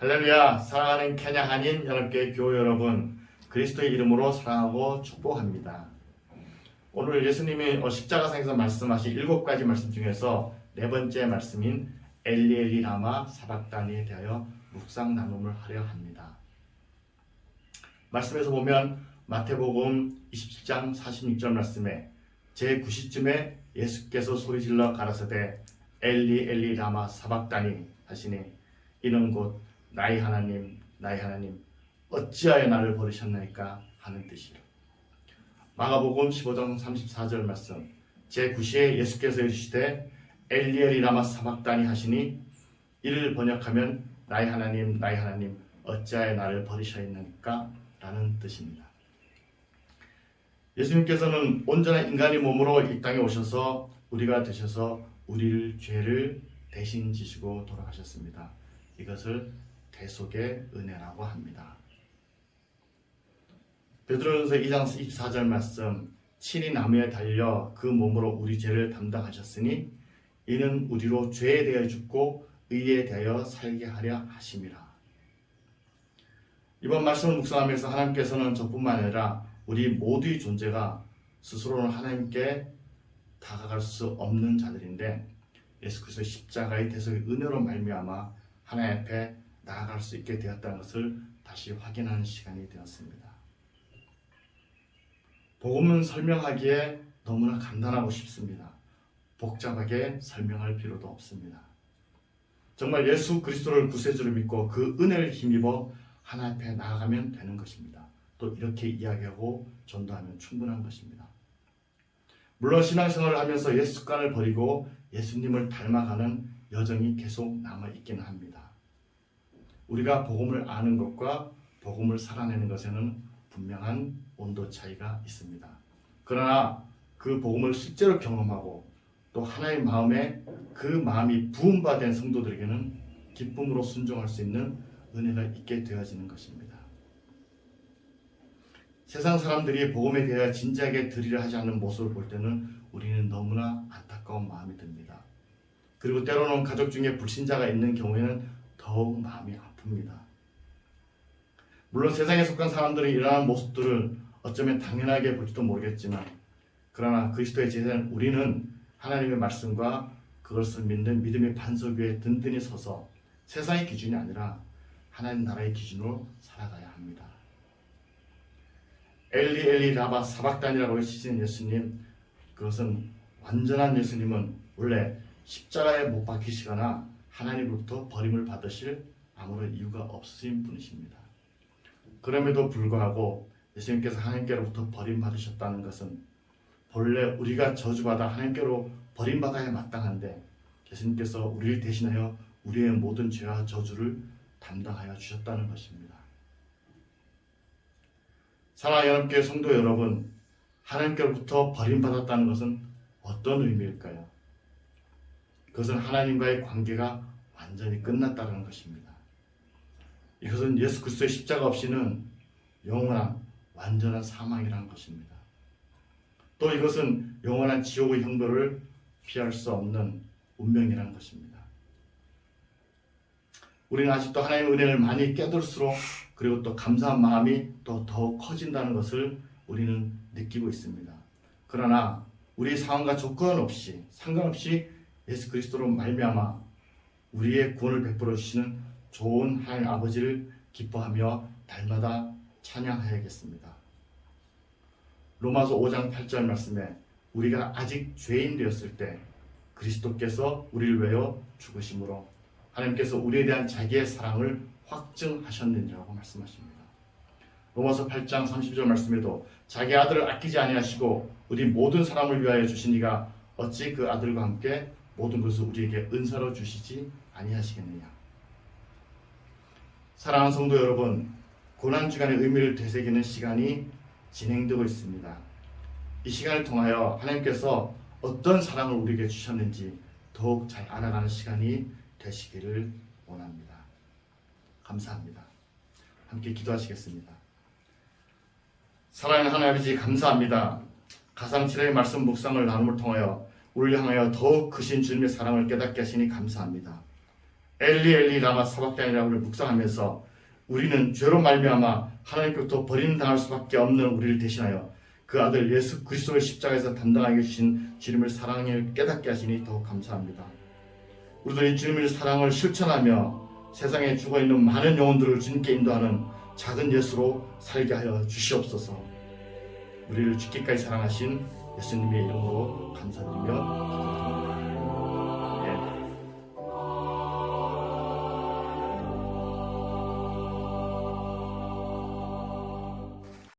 할렐루야 사랑하는 케냐 한인 연합교회 교회 여러분 그리스도의 이름으로 사랑하고 축복합니다. 오늘 예수님이 어, 십자가상에서 말씀하신 일곱 가지 말씀 중에서 네 번째 말씀인 엘리엘리 라마 사박단에 대하여 묵상 나눔을 하려 합니다. 말씀에서 보면 마태복음 27장 46절 말씀에 제9시쯤에 예수께서 소리질러 가라사대 엘리 엘리 라마 사박단이 하시니 이는 곧 나의 하나님 나의 하나님 어찌하여 나를 버리셨나이까 하는 뜻이요 마가복음 15장 34절 말씀 제9시에 예수께서 이르시되 엘리엘이 라마 사박단이 하시니 이를 번역하면 나의 하나님 나의 하나님 어찌하여 나를 버리셨나이까 라는 뜻입니다. 예수님께서는 온전한 인간의 몸으로 이 땅에 오셔서 우리가 되셔서 우리를 죄를 대신 지시고 돌아가셨습니다. 이것을 대속의 은혜라고 합니다. 베드로전서 2장 24절 말씀 친히 나무에 달려 그 몸으로 우리 죄를 담당하셨으니 이는 우리로 죄에 대하여 죽고 의에 대하여 살게 하려 하심이라. 이번 말씀을 묵상하면서 하나님께서는 저뿐만 아니라 우리 모두의 존재가 스스로는 하나님께 다가갈 수 없는 자들인데 예수 그리스도의 십자가의 대속의 은혜로 말미암아 하나님 앞에 나아갈 수 있게 되었다는 것을 다시 확인하는 시간이 되었습니다. 복음은 설명하기에 너무나 간단하고 쉽습니다. 복잡하게 설명할 필요도 없습니다. 정말 예수 그리스도를 구세주로 믿고 그 은혜를 힘입어 하나님 앞에 나아가면 되는 것입니다. 또 이렇게 이야기하고 전도하면 충분한 것입니다. 물론 신앙생활을 하면서 예수 습관을 버리고 예수님을 닮아가는 여정이 계속 남아있기는 합니다. 우리가 복음을 아는 것과 복음을 살아내는 것에는 분명한 온도 차이가 있습니다. 그러나 그 복음을 실제로 경험하고 또 하나의 마음에 그 마음이 부음받은 성도들에게는 기쁨으로 순종할 수 있는 은혜가 있게 되어지는 것입니다. 세상 사람들이 복음에 대해 진지하게 들이려 하지 않는 모습을 볼 때는 우리는 너무나 안타까운 마음이 듭니다. 그리고 때로는 가족 중에 불신자가 있는 경우에는 더욱 마음이 아픕니다. 물론 세상에 속한 사람들이 이러한 모습들을 어쩌면 당연하게 볼지도 모르겠지만 그러나 그리스도의 제자는 우리는 하나님의 말씀과 그것을 믿는 믿음의 반석 위에 든든히 서서 세상의 기준이 아니라 하나님 나라의 기준으로 살아가야 합니다. 엘리 엘리 라바 사박단이라고 외치시는 예수님 그것은 완전한 예수님은 원래 십자가에 못 박히시거나 하나님으로부터 버림을 받으실 아무런 이유가 없으신 분이십니다. 그럼에도 불구하고 예수님께서 하나님께로부터 버림받으셨다는 것은 본래 우리가 저주받아 하나님께로 버림받아야 마땅한데 예수님께서 우리를 대신하여 우리의 모든 죄와 저주를 담당하여 주셨다는 것입니다. 사랑하는 여러분께 성도 여러분, 하나님께로부터 버림받았다는 것은 어떤 의미일까요? 그것은 하나님과의 관계가 완전히 끝났다는 것입니다. 이것은 예수 그리스도의 십자가 없이는 영원한 완전한 사망이라는 것입니다. 또 이것은 영원한 지옥의 형벌을 피할 수 없는 운명이라는 것입니다. 우리는 아직도 하나님의 은혜를 많이 깨달을수록 그리고 또 감사한 마음이 또 더욱 커진다는 것을 우리는 느끼고 있습니다. 그러나 우리 상황과 조건 없이 상관없이 예수 그리스도로 말미암아 우리의 구원을 베풀어 주시는 좋은 하나님 아버지를 기뻐하며 날마다 찬양해야겠습니다. 로마서 5장 8절 말씀에 우리가 아직 죄인 되었을 때 그리스도께서 우리를 위하여 죽으심으로 하나님께서 우리에 대한 자기의 사랑을 확증하셨느니라고 말씀하십니다. 로마서 8장 30절 말씀에도 자기 아들을 아끼지 아니하시고 우리 모든 사람을 위하여 주신 이가 어찌 그 아들과 함께 모든 것을 우리에게 은사로 주시지 아니하시겠느냐. 사랑하는 성도 여러분, 고난주간의 의미를 되새기는 시간이 진행되고 있습니다. 이 시간을 통하여 하나님께서 어떤 사랑을 우리에게 주셨는지 더욱 잘 알아가는 시간이 되시기를 원합니다. 감사합니다. 함께 기도하시겠습니다. 사랑하는 하나님 아버지 감사합니다. 가상칠의 말씀 묵상을 나눔을 통하여 우리를 향하여 더욱 크신 주님의 사랑을 깨닫게 하시니 감사합니다. 하나님 아버지, 이 시간을 통하여 하나님께서 어떤 사랑을 우리에게 주셨는지 더욱 잘 알아가는 시간이 되시기를 원합니다. 감사합니다. 함께 기도하시겠습니다. 사랑하는 하나님 아버지 감사합니다. 가상 칠의 말씀 묵상을 나눔을 통하여 우리를 향하여 더욱 크신 주님의 사랑을 깨닫게 하시니 감사합니다. 엘리 엘리 라마 사박단이라고 묵상하면서 우리는 죄로 말미암아 하나님께로부터 버림당할 수밖에 없는 우리를 대신하여 그 아들 예수 그리스도를 십자가에서 담당하게 주신 주님을 사랑을 깨닫게 하시니 더욱 감사합니다. 우리도 이 주님의 사랑을 실천하며 세상에 죽어있는 많은 영혼들을 주님께 인도하는 작은 예수로 살게 하여 주시옵소서. 우리를 죽기까지 사랑하신 예수님의 이름으로 감사드리며.